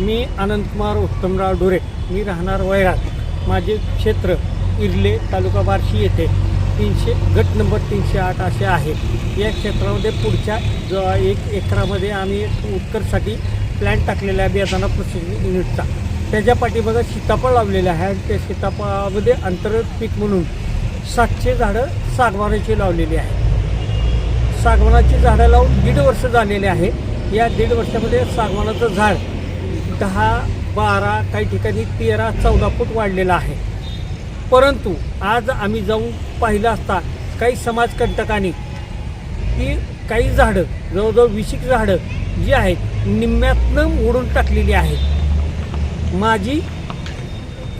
मी अनंतकुमार उत्तमराव डोरे मी राहणार वैरात माझे क्षेत्र इर्ले तालुका बार्शी येथे. तीनशे गट नंबर तीनशे आठ असे आहे. या क्षेत्रामध्ये पुढच्या ज एक एकरामध्ये आम्ही उत्कर्षसाठी प्लॅन टाकलेला आहे बियादाना प्रोसेसिंग युनिटचा त्याच्या पाठीमागं सीताफळ लावलेलं आहे आणि त्या सीताफळामध्ये अंतर पीक म्हणून सातशे झाडं सागवानाची लावलेली आहे. सागवानाची झाडं लावून दीड वर्ष झालेले आहे. या दीड वर्षामध्ये सागवानाचं झाड दहा बारा काही ठिकाणी तेरा चौदा फूट वाढलेला आहे. परंतु आज आम्ही जाऊन पाहिलं असता काही समाजकंटकांनी ती काही झाडं जवळजवळ विशिक झाडं जी आहेत निम्म्यातनं उडून टाकलेली आहेत. माझी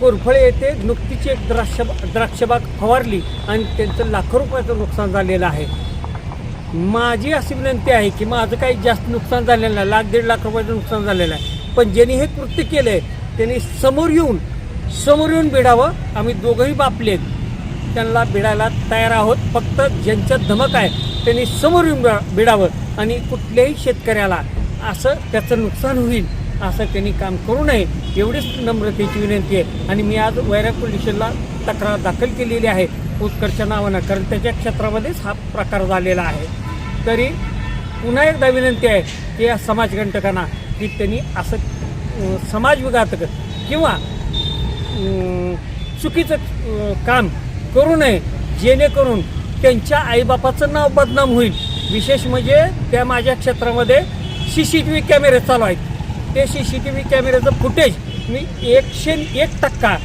कोरफळे येथे नुकतीची एक द्राक्ष द्राक्षबाग फवारली आणि त्यांचं लाखो रुपयाचं नुकसान झालेलं आहे. माझी अशी विनंती आहे की माझं काही जास्त नुकसान झालेलं नाही लाख दीड लाख रुपयाचं नुकसान झालेलं आहे. पण ज्यांनी हे कृत्य केलं आहे त्यांनी समोर येऊन समोर येऊन भिडावं. आम्ही दोघंही बापलेत. त्यांना भिडायला तयार आहोत. फक्त ज्यांच्या धमक आहे त्यांनी समोर येऊन भिडावं आणि कुठल्याही शेतकऱ्याला असं त्याचं नुकसान होईल असं त्यांनी काम करू नये एवढीच नम्रतेची विनंती आहे. आणि मी आज वैरा पोलीस तक्रार दाखल केलेली आहे. उत्कर्ष नावानं कारण त्याच्या क्षेत्रामध्येच हा प्रकार झालेला आहे. तरी पुन्हा एकदा विनंती आहे की या समाजकंटकांना की त्यांनी असं समाजविघातक किंवा चुकीचं काम करू नये जेणेकरून त्यांच्या आईबापाचं नाव बदनाम होईल. विशेष म्हणजे त्या माझ्या क्षेत्रामध्ये सी सी टी व्ही कॅमेरे चालू आहेत. ते सी सी टी व्ही कॅमेऱ्याचं फुटेज मी एकशे एक टक्का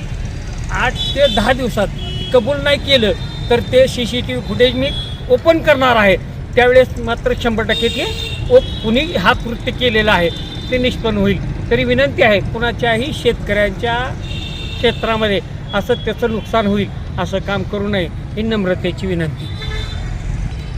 आठ ते दहा दिवसात कबूल नाही केलं तर ते C C T V footage मी ओपन करणार आहे. त्यावेळेस मात्र शंभर टक्के ते ओ कुणी हा कृत्य केलेला आहे. ते निष्पन्न होईल. तरी विनंती आहे कुणाच्याही शेतकऱ्यांच्या क्षेत्रामध्ये असं त्याचं नुकसान होईल असं काम करू नये ही नम्रतेची विनंती.